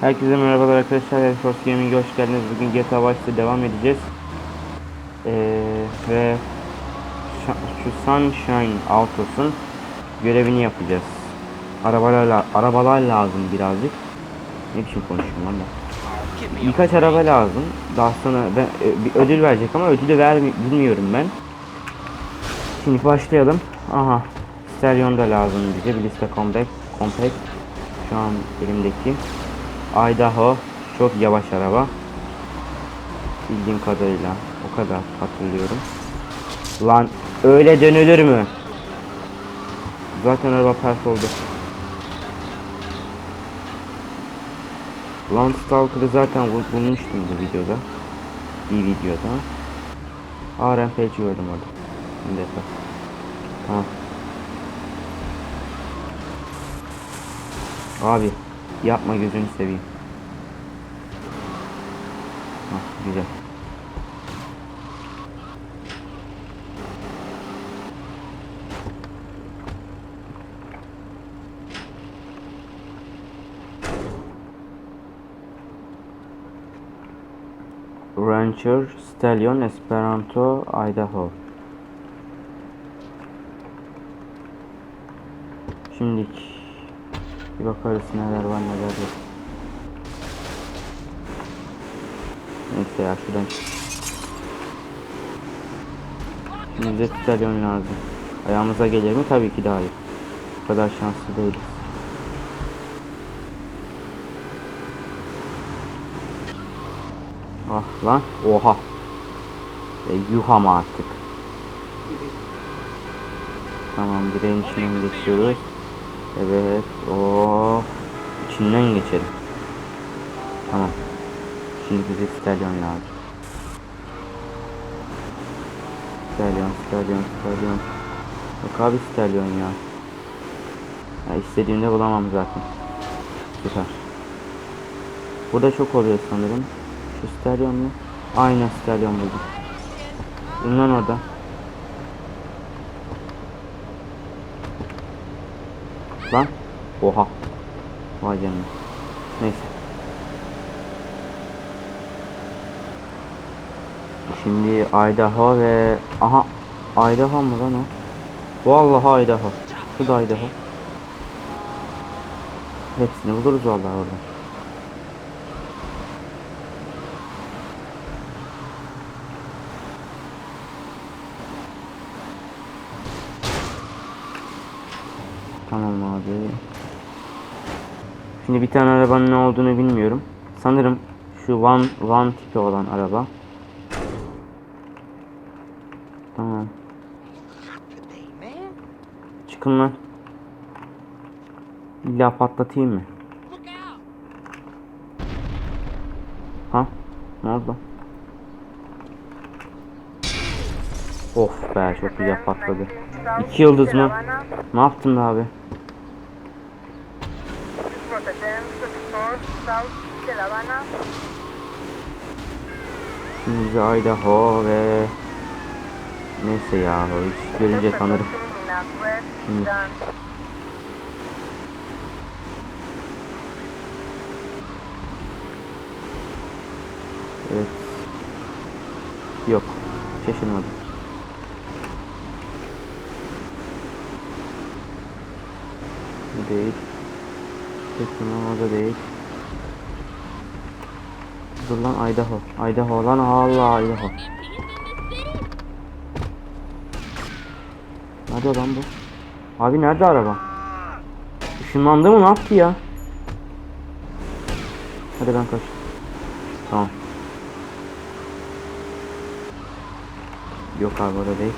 Herkese merhabalar arkadaşlar. Air Force Gaming'e hoş geldiniz. Bugün GTA Vice'de devam edeceğiz. Ee, ve şu Sunshine Autos'un görevini yapacağız. Arabalar, la- arabalar lazım birazcık. Ne biçim konuşuyorum lan ben. Birkaç araba lazım. Daha sonra ben, e, bir ödül verecek ama ödülü ver bilmiyorum ben. Şimdi başlayalım. Aha. Stallion da lazım bize. Bir liste compact. compact. Şu an elimdeki. Idaho çok yavaş araba. Bildiğim kadarıyla o kadar hatırlıyorum. Lan öyle dönülür mü? Zaten araba pert oldu. Landstalker'ı zaten bul- bulmuştum bu videoda. Bir videoda. Rampage gördüm orada. Şimdi yeter. Tamam. Abi yapma gözünü seveyim. Hah, güzel. Rancher, Stallion, Esperanto, Idaho. Şimdilik bir bakarız neler var neler yok. Neyse ya şuradan. Şimdi bize Stallion lazım. Ayağımıza gelir mi? Tabii ki daha iyi. Bu kadar şanslı değiliz. Ah lan. Oha. E, yuh ama artık. Tamam direğin içinden geçiyoruz. Evet. O içinden geçelim. Tamam. Şimdi bize stalyon lazım. Stalyon, stalyon, stalyon. Yok abi stalyon ya. ya istediğimde bulamam zaten. Süper. Burada çok oluyor sanırım. Şu stalyon mu? Aynen stalyon buldum. İn lan orada. Lan. Oha. Vay canına. Neyse. Şimdi Idaho ve aha Idaho mu lan o? Vallahi Idaho. Şu da Idaho. Hepsini buluruz vallahi orada. Tamam abi. Şimdi bir tane arabanın ne olduğunu bilmiyorum. Sanırım şu van van tipi olan araba. Tamam. Çıkın lan. İlla patlatayım mı? Ha? Ne oldu? Of be çok güzel patladı. İki yıldız mı? Ne yaptın be abi? Şimdi bize Idaho ve neyse ya iş görünce tanırım. Şimdi. Evet. Yok. Şaşırmadım. Değil. Peki o da değil. Dur lan Idaho. Idaho lan Allah Idaho. Nerede lan bu? Abi nerede araba? Işınlandı mı ne yaptı ya? Hadi ben kaç. Tamam. Yok abi orada değil.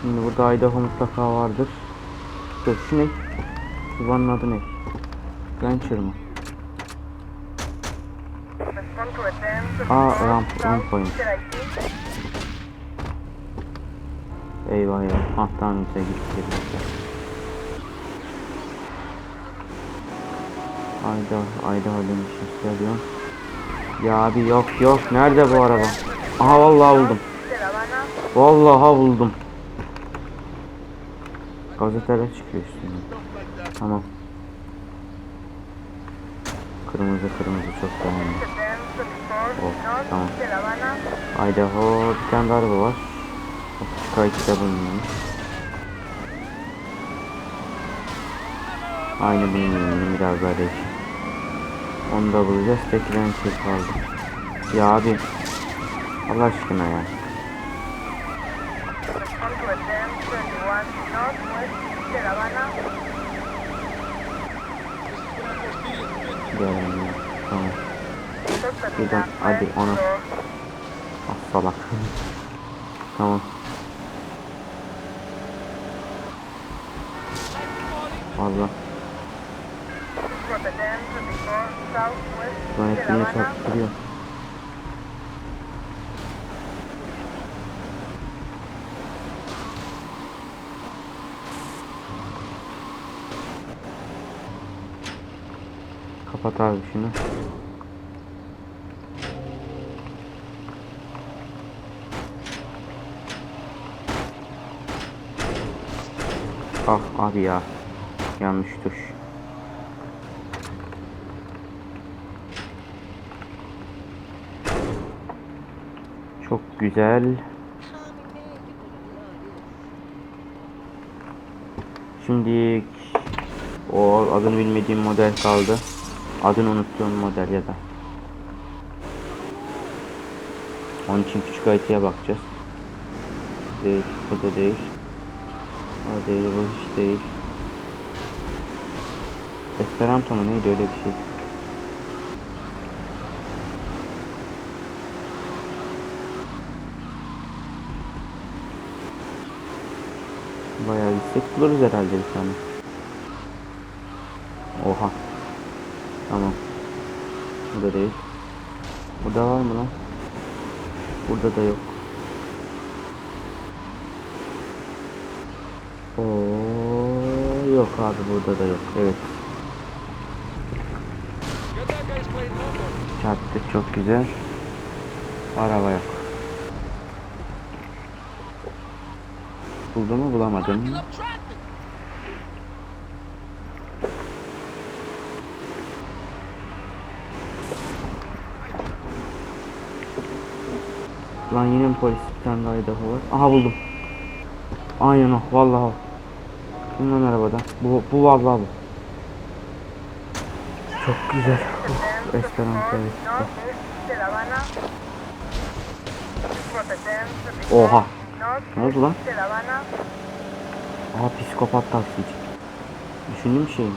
Şimdi burada Idaho mutlaka vardır. Dur şu ne? Yuvanın adı ne? Rancher mı? Aa ramp, ramp point. Eyvah ya. Ah tamam bize gitti. Ayda, Ayda hallemiş istiyorum. Ya abi yok yok. Nerede bu araba? Aha vallahi buldum. Vallahi buldum. Gazeteler çıkıyor üstüne. Tamam. Kırmızı kırmızı çok beğendim. Oh, tamam. Idaho bir tane daha araba var. Sky da bulunmuş. Aynı bunun biraz daha değişik. Onu da bulacağız. Tek renk kaldı. Ya abi. Allah aşkına ya. Gelin ya. Tamam. Buradan hadi ona. Ah salak. tamam. Allah. Ben hepsini çarptırıyor. Kapat abi şunu. Ah abi ya. Yanlış tuş. Çok güzel. Şimdi o adını bilmediğim model kaldı. Adını unuttuğum model ya da. Onun için küçük haritaya bakacağız. Değil, bu da değil. O değil, bu hiç değil. Esperanto mu neydi öyle bir şey. Bayağı yüksek buluruz herhalde bir tane. Oha. Tamam. Bu da değil. Burada var mı lan? Burada da yok. Oo, yok abi burada da yok. Evet. Çarptık çok güzel. Araba yok. Buldum mu bulamadım. Lan yine mi polis bir tane daha var. Aha buldum. Aynen o vallahi o. Bundan arabada. Bu, bu vallahi bu. Çok güzel. Of, Esperanto. Oha. Ne oldu lan? Aha psikopat taksici. Düşündüğüm şey mi?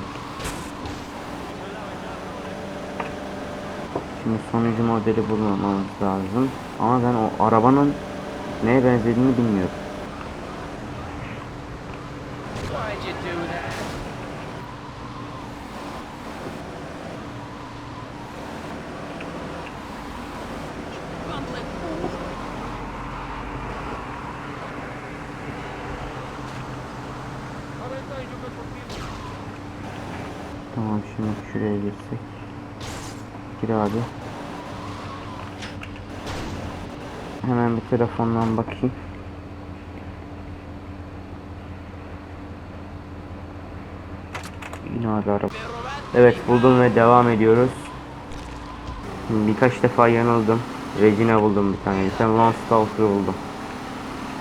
Şimdi sonuncu modeli bulmamamız lazım. Ama ben o arabanın neye benzediğini bilmiyorum. Tamam şimdi şuraya girsek. Gir abi. Hemen bir telefondan bakayım. Yine araba. Evet buldum ve devam ediyoruz. Birkaç defa yanıldım. Regina buldum bir tane. Tane Lone Stalker buldum.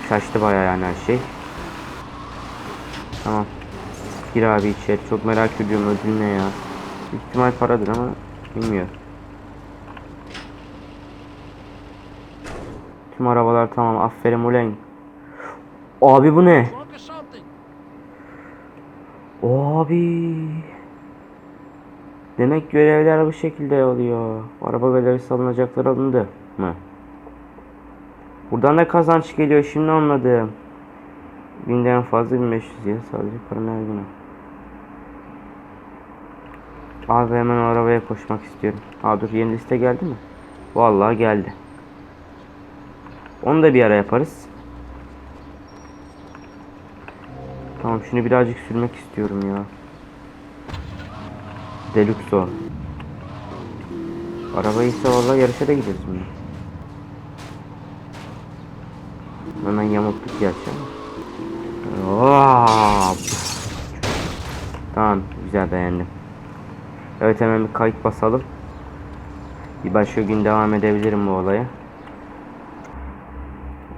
Şaştı bayağı yani her şey. Tamam. Gir abi içeri. Çok merak ediyorum ödül ne ya. İhtimal paradır ama bilmiyorum. Tüm arabalar tamam. Aferin ulan. Abi bu ne? Abi. Demek görevler bu şekilde oluyor. Araba galerisi alınacaklar alındı mı? Buradan da kazanç geliyor şimdi anladım. Binden fazla 1500 ya sadece paranın her günü. Abi hemen arabaya koşmak istiyorum. Aa dur yeni liste geldi mi? Vallahi geldi. Onu da bir ara yaparız. Tamam şunu birazcık sürmek istiyorum ya. Deluxo. Araba ise vallahi yarışa da gideriz bunu. Hemen yamulttuk gerçi ama. Tamam güzel beğendim. Evet hemen bir kayıt basalım. Bir başka gün devam edebilirim bu olaya.